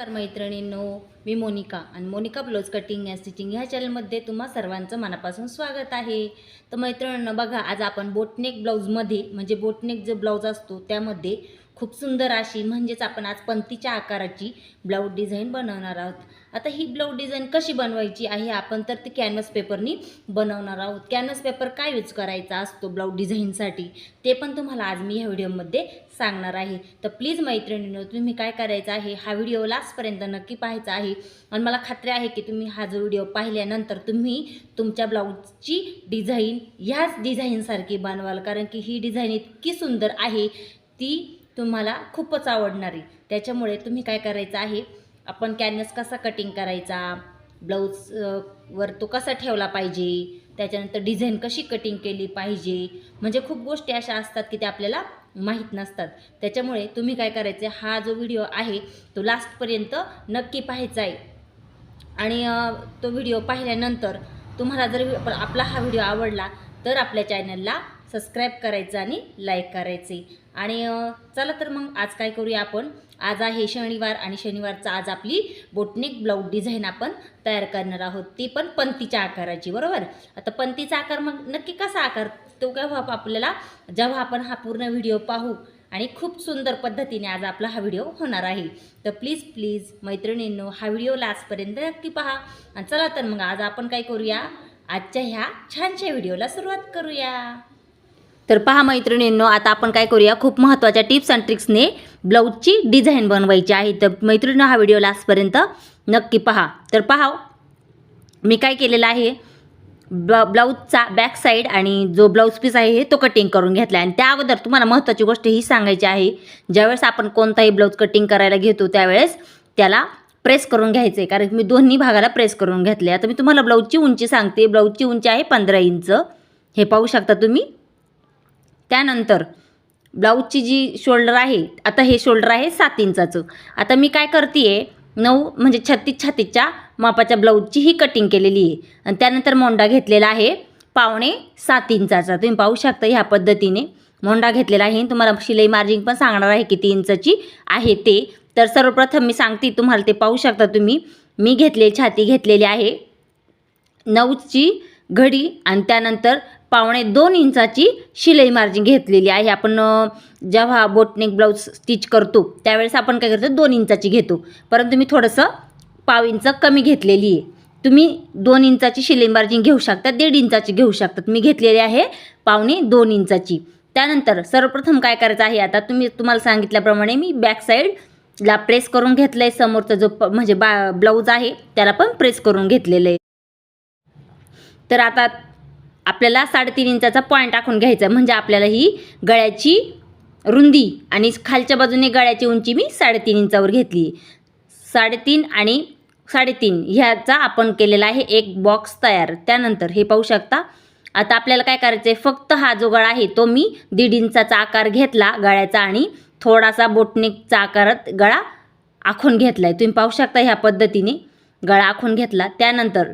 नमस्कार मैत्रिणींनो मी मोनिका आणि Monika blouse cutting and stitching ह्या चॅनलमध्ये तुम्हा सर्वांचं मनापासून स्वागत आहे. तर मैत्रिणींनो बघा आज आपण बोटनेक ब्लाऊजमध्ये म्हणजे बोटनेक जो ब्लाऊज असतो त्यामध्ये खूप सुंदर अशी म्हणजेच आपण आज पंतीच्या आकाराची ब्लाऊज डिझाईन बनवणार आहोत. आता ही ब्लाऊज डिझाईन कशी बनवायची आहे आपण तर ती कॅनव्हस पेपरनी बनवणार आहोत. कॅनव्हस पेपर काय यूज करायचा असतो ब्लाऊज डिझाईनसाठी ते पण तुम्हाला आज मी ह्या व्हिडिओमध्ये सांगणार आहे. तर प्लीज मैत्रिणींनो तुम्ही काय करायचं आहे हा व्हिडिओ लास्टपर्यंत नक्की पाहायचा आहे. आणि मला खात्री आहे की तुम्ही हा जो व्हिडिओ पाहिल्यानंतर तुम्ही तुमच्या ब्लाऊजची डिझाईन ह्याच डिझाईनसारखी बनवाल. कारण की ही डिझाईन इतकी सुंदर आहे ती तुम्हाला खूपच आवडणारी. त्याच्यामुळे तुम्ही काय करायचं आहे? आपण कॅनव्हस कसा कटिंग करायचा? ब्लाऊज वर तो कसा ठेवला पाहिजे? त्याच्यानंतर डिझाईन कशी कटिंग केली पाहिजे? म्हणजे खूप गोष्टी अशा असतात की त्या आपल्याला माहीत नसतात. त्याच्यामुळे तुम्ही काय करायचे हा जो व्हिडिओ आहे तो लास्टपर्यंत नक्की पाहायचा आहे. आणि तो व्हिडिओ पाहिल्यानंतर तुम्हाला जर आपला हा व्हिडिओ आवडला तर आपल्या चॅनलला सबस्क्राईब करायचं आणि लाईक करायचे. आणि चला तर मग आज काय करूया आपण? आज आहे शनिवार आणि शनिवारचा आज आपली बोटनिक ब्लाऊज डिझाईन आपण तयार करणार आहोत. ती पण पंतीच्या आकाराची बरोबर? आता पंतीचा आकार मग नक्की कसा आकार? तो केव्हा आपल्याला जेव्हा आपण हा पूर्ण व्हिडिओ पाहू आणि खूप सुंदर पद्धतीने आज आपला हा व्हिडिओ होणार आहे. तर प्लीज प्लीज मैत्रिणींनो हा व्हिडिओ लास्टपर्यंत नक्की पहा. आणि चला तर मग आज आपण काय करूया? आजच्या ह्या छानशा व्हिडिओला सुरुवात करूया. तर पहा मैत्रिणींनो आता आपण काय करूया? खूप महत्त्वाच्या टिप्स अँड ट्रिक्सने ब्लाऊजची डिझाईन बनवायची आहे. तर मैत्रिणी हा व्हिडिओ लास्टपर्यंत नक्की पहा. तर पहा हो, मी काय केलेलं आहे? ब्ला ब्लाऊजचा बॅक साईड आणि जो ब्लाऊज पीस आहे हे तो कटिंग करून घेतला आहे. आणि त्या अगोदर तुम्हाला महत्त्वाची गोष्ट ही सांगायची आहे. ज्यावेळेस आपण कोणताही ब्लाऊज कटिंग करायला घेतो त्यावेळेस त्याला प्रेस करून घ्यायचं आहे कारण मी दोन्ही भागाला प्रेस करून घेतले आता मी तुम्हाला ब्लाऊजची उंची सांगते. ब्लाऊजची उंची आहे पंधरा इंच. हे पाहू शकता तुम्ही? त्यानंतर ब्लाऊजची जी शोल्डर आहे आता हे शोल्डर आहे सात इंचाचं. आता मी काय करते आहे नऊ म्हणजे छत्तीस छत्तीसच्या मापाच्या ब्लाऊजची ही कटिंग केलेली आहे. आणि त्यानंतर मोंडा घेतलेला आहे पावणे सात इंचाचा. तुम्ही पाहू शकता ह्या पद्धतीने मोंडा घेतलेला आहे. तुम्हाला शिलाई मार्जिंग पण सांगणार आहे किती इंचाची आहे ते. तर सर्वप्रथम मी सांगते तुम्हाला ते पाहू शकता तुम्ही. मी घेतले छाती घेतलेली आहे नऊची घडी आणि त्यानंतर पावणे दोन इंचाची शिलाई मार्जिन घेतलेली आहे. आपण जेव्हा बोटनेक ब्लाऊज स्टिच करतो त्यावेळेस आपण काय करतो? दोन इंचाची घेतो. परंतु मी थोडंसं पाव इंच कमी घेतलेली आहे. तुम्ही दोन इंचाची शिलाई मार्जिन घेऊ शकता दीड इंचाची घेऊ शकतात मी घेतलेली आहे पावणे दोन इंचाची. त्यानंतर सर्वप्रथम काय करायचं आहे आता? तुम्ही तुम्हाला सांगितल्याप्रमाणे मी बॅक साईडला प्रेस करून घेतलं आहे समोरचा जो प म्हणजे बा ब्लाऊज आहे त्याला पण प्रेस करून घेतलेलं आहे. तर आता आपल्याला साडेतीन इंचाचा पॉईंट टाकून घ्यायचा आहे. म्हणजे आपल्याला ही गळ्याची रुंदी आणि खालच्या बाजूने गळ्याची उंची मी साडेतीन इंचावर घेतली. साडेतीन आणि साडेतीन ह्याचा आपण केलेला आहे एक बॉक्स तयार. त्यानंतर हे पाहू शकता आता आपल्याला काय करायचं आहे? फक्त हा जो गळा आहे तो मी दीड इंचाचा आकार घेतला गळ्याचा आणि थोडासा बोटनेकचा आकारात गळा आखून घेतला आहे तुम्ही पाहू शकता ह्या पद्धतीने गळा आखून घेतला. त्यानंतर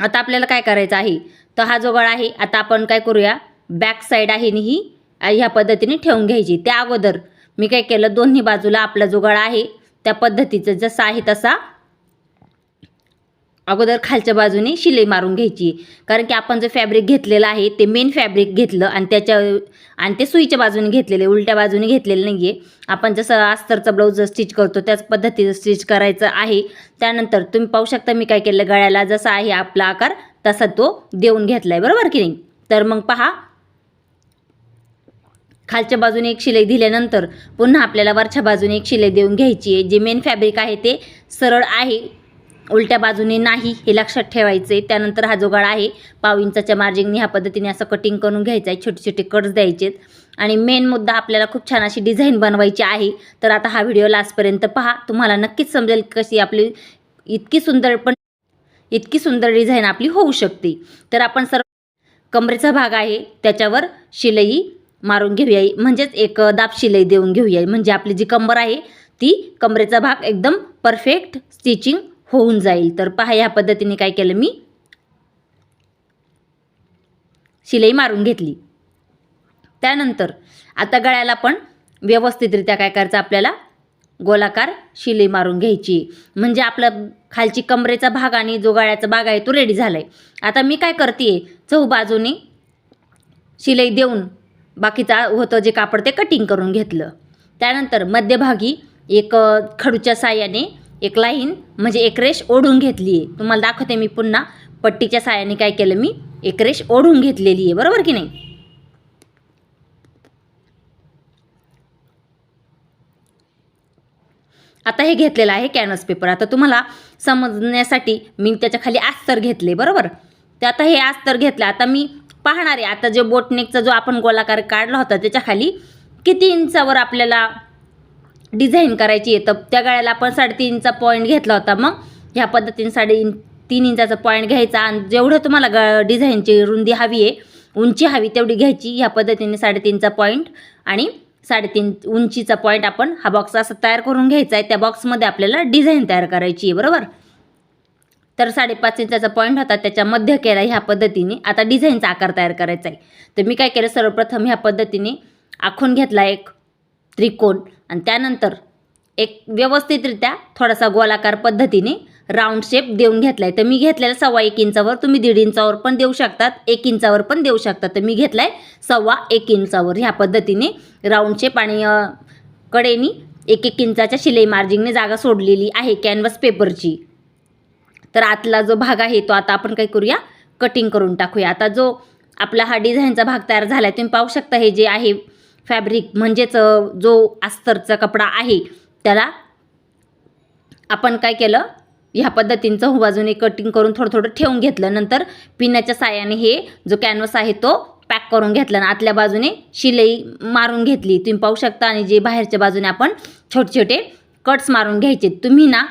आता आपल्याला काय करायचं आहे? तर हा जो गळा आहे आता आपण काय करूया? बॅक साईड आहे नि ही ह्या पद्धतीने ठेवून घ्यायची. त्या अगोदर मी काय केलं दोन्ही बाजूला आपला जो गळा आहे त्या पद्धतीचं जसा आहे तसा अगोदर खालच्या बाजूने शिलाई मारून घ्यायची. कारण की आपण जे फॅब्रिक घेतलेलं आहे ते मेन फॅब्रिक घेतलं आणि त्याच्या आणि ते सुईच्या बाजूने घेतलेले उलट्या बाजूने घेतलेलं नाही आहे आपण जसं अस्तरचा ब्लाऊज स्टिच करतो त्याच पद्धतीचं स्टिच करायचं आहे. त्यानंतर तुम्ही पाहू शकता मी काय केलं गळ्याला जसा आहे आपला आकार तसा तो देऊन घेतला आहे बरोबर की नाही? तर मग पहा. खालच्या बाजूने एक शिलाई दिल्यानंतर पुन्हा आपल्याला वरच्या बाजूने एक शिलाई देऊन घ्यायची आहे. जे मेन फॅब्रिक आहे ते सरळ आहे. उलट्या बाजूने नाही हे लक्षात ठेवायचं आहे त्यानंतर हा जो गळा आहे. पाव इंचाच्या मार्जिंगने ह्या पद्धतीने असं कटिंग करून घ्यायचं आहे छोटे छोटे कट्स द्यायचे आणि मेन मुद्दा आपल्याला खूप छान अशी डिझाईन बनवायची आहे. तर आता हा व्हिडिओ लास्टपर्यंत पहा. तुम्हाला नक्कीच समजेल कशी आपली इतकी सुंदर पण इतकी सुंदर डिझाईन आपली होऊ शकते. तर आपण सर्व कमरेचा भाग आहे. त्याच्यावर शिलाई मारून घेऊया म्हणजेच एक दाब शिलाई देऊन घेऊया म्हणजे आपली जी कंबर आहे ती कमरेचा भाग एकदम परफेक्ट स्टिचिंग होऊन जाईल. तर पहा ह्या पद्धतीने काय केलं मी? शिलाई मारून घेतली. त्यानंतर आता गळ्याला पण व्यवस्थितरित्या काय करायचं आपल्याला? गोलाकार शिलाई मारून घ्यायची. म्हणजे आपलं खालची कमरेचा भाग आणि जो गळ्याचा भाग आहे तो रेडी झाला आहे आता मी काय करते चहू बाजूने शिलाई देऊन बाकीचा होतं जे कापड ते कटिंग करून घेतलं. त्यानंतर मध्यभागी एक खडूच्या साह्याने एक लाईन म्हणजे एक रेष ओढून घेतली आहे तुम्हाला दाखवते मी पुन्हा. पट्टीच्या साह्याने काय केलं मी? एक रेष ओढून घेतलेली आहे बरोबर की नाही? आता हे घेतलेलं आहे कॅनव्हास पेपर आता तुम्हाला समजण्यासाठी मी त्याच्याखाली अस्तर घेतले बरोबर? ते आता हे अस्तर घेतलं. आता मी पाहणार आहे. आता जे बोटनेकचा जो आपण गोलाकार काढला होता त्याच्याखाली किती इंचावर आपल्याला डिझाईन करायची आहे. तर त्या गाळ्याला आपण साडेतीनचा पॉईंट घेतला होता मग. ह्या पद्धतीने साडे इन तीन इंचाचा पॉईंट घ्यायचा. आणि जेवढं तुम्हाला ग डिझाईनची रुंदी हवी आहे उंची हवी तेवढी घ्यायची. ह्या पद्धतीने साडेतीनचा पॉईंट आणि साडेतीन उंचीचा पॉईंट आपण हा बॉक्स असा तयार करून घ्यायचा आहे. त्या बॉक्समध्ये आपल्याला डिझाईन तयार करायची आहे. बरोबर? तर साडेपाच इंचाचा पॉईंट होता. त्याच्या मध्य केला ह्या पद्धतीने. आता डिझाईनचा आकार तयार करायचा आहे. तर मी काय केलं? सर्वप्रथम ह्या पद्धतीने आखून घेतला एक त्रिकोण. आणि त्यानंतर एक व्यवस्थितरित्या थोडासा गोलाकार पद्धतीने राऊंड शेप देऊन घेतला आहे तर मी घेतलेला सव्वा एक इंचावर तुम्ही दीड इंचावर पण देऊ शकतात एक इंचावर पण देऊ शकतात. तर मी घेतला आहे सव्वा एक इंचावर. ह्या पद्धतीने राऊंड शेप आणि कडेनी एक एक इंचाच्या शिलाई मार्जिंगने जागा सोडलेली आहे कॅनव्हास पेपरची तर आतला जो भाग आहे तो आता आपण काय करूया? कटिंग करून टाकूया. आता जो आपला हा डिझाईनचा भाग तयार झाला आहे तुम्ही पाहू शकता हे जे आहे फॅब्रिक म्हणजेच जो अस्तरचा कपडा आहे त्याला आपण काय केलं? ह्या पद्धतीनं चहू बाजूने कटिंग करून थोडं थोडं ठेवून घेतलं. नंतर पिण्याच्या साह्याने हे जो कॅनव्हस आहे तो पॅक करून घेतला आणि आतल्या बाजूने शिलाई मारून घेतली. तुम्ही पाहू शकता आणि जे बाहेरच्या बाजूने आपण छोटे छोटे कट्स मारून घ्यायचे. तुम्ही ना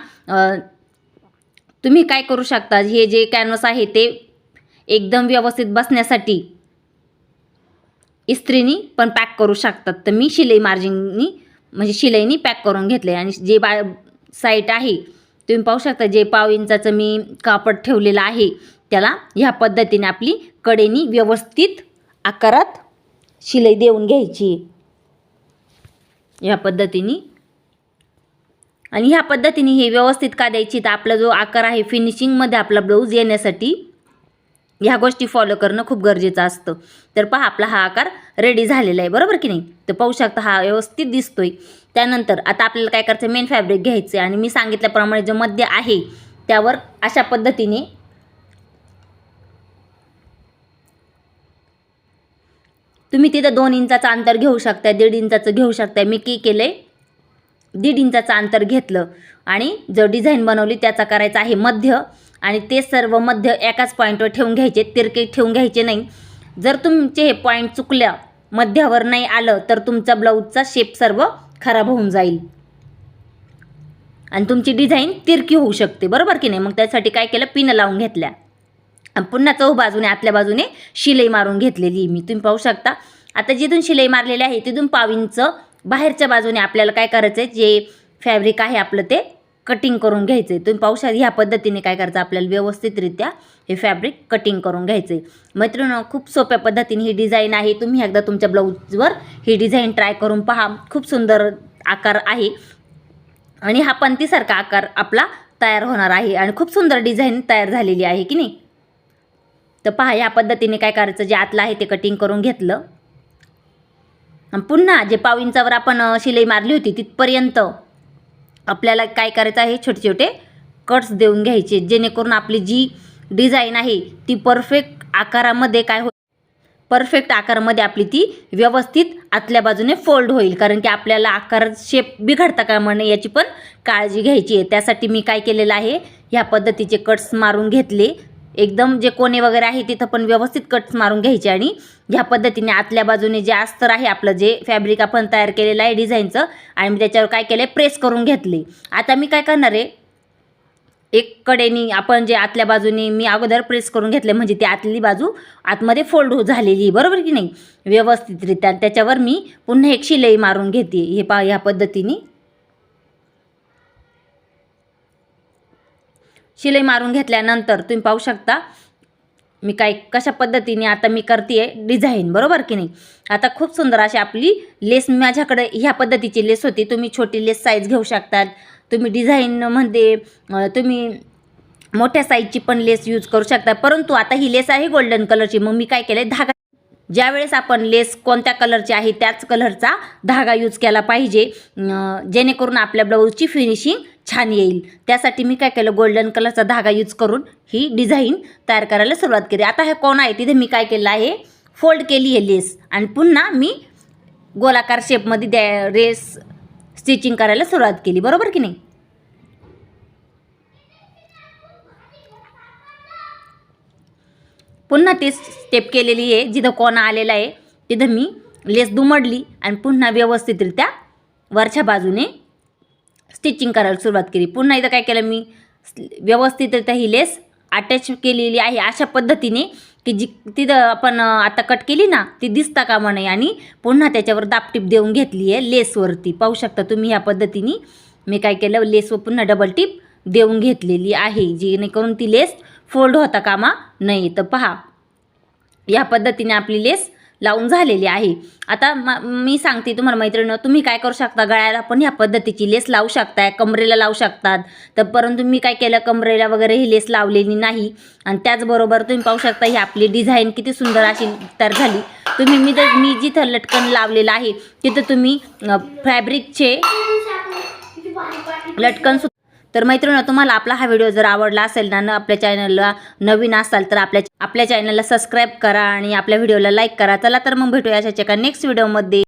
तुम्ही काय करू शकता? हे जे कॅनव्हस आहे ते एकदम व्यवस्थित बसण्यासाठी इस्त्रीनी पण पॅक करू शकतात. तर मी शिलाई मार्जिननी म्हणजे शिलाईनी पॅक करून घेतले आणि जे बा साईट आहे तुम्ही पाहू शकता जे पाव इंचाचं मी कापड ठेवलेलं आहे त्याला ह्या पद्धतीने आपली कडेनी व्यवस्थित आकारात शिलाई देऊन घ्यायची. ह्या पद्धतीने. आणि ह्या पद्धतीने हे व्यवस्थित का द्यायची तर आपला जो आकार आहे फिनिशिंगमध्ये आपला ब्लाऊज येण्यासाठी ह्या गोष्टी फॉलो करणं खूप गरजेचं असतं. तर पहा आपला हा आकार रेडी झालेला आहे बरोबर की नाही? तर पाहू शकता हा व्यवस्थित दिसतोय. त्यानंतर आता आपल्याला काय करायचं मेन फॅब्रिक घ्यायचं आहे आणि मी सांगितल्याप्रमाणे जे मध्य आहे त्यावर अशा पद्धतीने तुम्ही तिथं दोन इंचाचं अंतर घेऊ शकता दीड इंचाचं घेऊ शकता मी की केलं आहे दीड इंचाचं अंतर घेतलं. आणि जो डिझाईन बनवली त्याचा करायचा आहे मध्य. आणि ते सर्व मध्य एकाच पॉईंटवर ठेवून घ्यायचे तिरके ठेवून घ्यायचे नाही. जर तुमचे हे पॉईंट चुकल्या मध्यावर नाही आलं तर तुमचा ब्लाऊजचा शेप सर्व खराब होऊन जाईल. आणि तुमची डिझाईन तिरकी होऊ शकते बरोबर की नाही? मग त्यासाठी काय केलं? पिन लावून घेतल्या. पुन्हा चौ बाजूने आतल्या बाजूने शिलाई मारून घेतलेली मी. तुम्ही पाहू शकता. आता जिथून शिलाई मारलेली आहे तिथून पाव इंच बाहेरच्या बाजूने आपल्याला काय करायचं आहे जे फॅब्रिक आहे आपलं ते कटिंग करून घ्यायचं आहे तुम्ही पाहू शकता ह्या पद्धतीने काय करायचं आपल्याला व्यवस्थितरित्या हे फॅब्रिक कटिंग करून घ्यायचं आहे मैत्रिणं खूप सोप्या पद्धतीने ही डिझाईन आहे. तुम्ही एकदा तुमच्या ब्लाऊजवर ही डिझाईन ट्राय करून पहा. खूप सुंदर आकार आहे. आणि हा पंतीसारखा आकार आपला तयार होणार आहे. आणि खूप सुंदर डिझाईन तयार झालेली आहे की नाही? तर पहा या पद्धतीने काय करायचं जे आतलं आहे ते कटिंग करून घेतलं. पुन्हा जे पाव इंचावर आपण शिलाई मारली होती तिथपर्यंत आपल्याला काय करायचं आहे? छोटे छोटे कट्स देऊन घ्यायचे. जेणेकरून आपली जी डिझाईन आहे ती परफेक्ट आकारामध्ये काय हो परफेक्ट आकारामध्ये आपली ती व्यवस्थित आतल्या बाजूने फोल्ड होईल. कारण की आपल्याला आकार शेप बिघडता का म्हणे याची पण काळजी घ्यायची आहे. त्यासाठी मी काय केलेलं आहे? ह्या पद्धतीचे कट्स मारून घेतले. एकदम जे कोणे वगैरे आहे तिथं पण व्यवस्थित कट्स मारून घ्यायचे आणि ह्या पद्धतीने आतल्या बाजूने जे अस्तर आहे आपलं जे फॅब्रिक आपण तयार केलेलं आहे डिझाईनचं आणि मी त्याच्यावर काय केलं आहे प्रेस करून घेतले. आता मी काय करणार आहे एक कडेनी आपण जे आतल्या बाजूने मी अगोदर प्रेस करून घेतले म्हणजे ती आतली बाजू आतमध्ये फोल्ड हो झालेली आहे, बरोबर की नाही? व्यवस्थितरित्या. त्याच्यावर मी पुन्हा एक शिलाई मारून घेते हे पा ह्या पद्धतीने. शिलाई मारून घेतल्यानंतर तुम्ही पाहू शकता मी काय कशा पद्धतीने आता मी करते आहे डिझाईन बरोबर की नाही? आता खूप सुंदर अशी आपली लेस माझ्याकडे ह्या पद्धतीची लेस होती. तुम्ही छोटी लेस साईज घेऊ शकतात. तुम्ही डिझाईनमध्ये तुम्ही मोठ्या साईजची पण लेस यूज करू शकता. परंतु आता ही लेस आहे गोल्डन कलरची मग मी काय केलं धागा ज्यावेळेस आपण लेस कोणत्या कलरची आहे त्याच कलरचा धागा यूज केला पाहिजे. जेणेकरून आपल्या ब्लाऊजची फिनिशिंग छान येईल. त्यासाठी मी काय केलं गोल्डन कलरचा धागा यूज करून ही डिझाईन तयार करायला सुरुवात केली. आता हे कोण आहे? तिथे मी काय केलं आहे? फोल्ड केली आहे लेस आणि पुन्हा मी गोलाकार शेपमध्ये द्या रेस स्टिचिंग करायला सुरुवात केली. बरोबर की नाही? पुन्हा तीच स्टेप केलेली आहे. जिथं कोणा आलेला आहे तिथं मी लेस दुमडली आणि पुन्हा व्यवस्थितरित्या वरच्या बाजूने स्टिचिंग करायला सुरुवात केली. पुन्हा इथं काय केलं मी? व्यवस्थितरित्या ही लेस अटॅच केलेली आहे अशा पद्धतीने की जी तिथं आपण आता कट केली ना ती दिसता कामा नाही आणि पुन्हा त्याच्यावर दापटीप देऊन घेतली आहे लेसवरती पाहू शकता तुम्ही ह्या पद्धतीने मी काय केलं? लेसवर पुन्हा डबल टिप देऊन घेतलेली आहे जेणेकरून ती लेस फोल्ड होता कामा नाही तर पहा या पद्धतीने आपली लेस लावून झालेली आहे. आता म मी सांगते तुम्हाला मैत्रिणी तुम्ही काय करू शकता? गळ्याला पण ह्या पद्धतीची लेस लावू शकताय कमरेला लावू शकतात. तर परंतु मी काय केलं कमरेला वगैरे ही लेस लावलेली नाही. आणि त्याचबरोबर तुम्ही पाहू शकता ही आपली डिझाईन किती सुंदर अशी तयार झाली. तुम्ही मी जर मी जिथं लटकन लावलेलं आहे तिथं तुम्ही फॅब्रिकचे लटकन तर मैत्रिणी तुम्हाला आपला हा व्हिडिओ जर आवडला असेल ना न आपल्या चॅनलला नवीन असाल तर आपल्या आपल्या चॅनलला सबस्क्राईब करा आणि आपल्या व्हिडिओला लाईक करा. चला तर मग भेटूया अशाच एका नेक्स्ट व्हिडिओमध्ये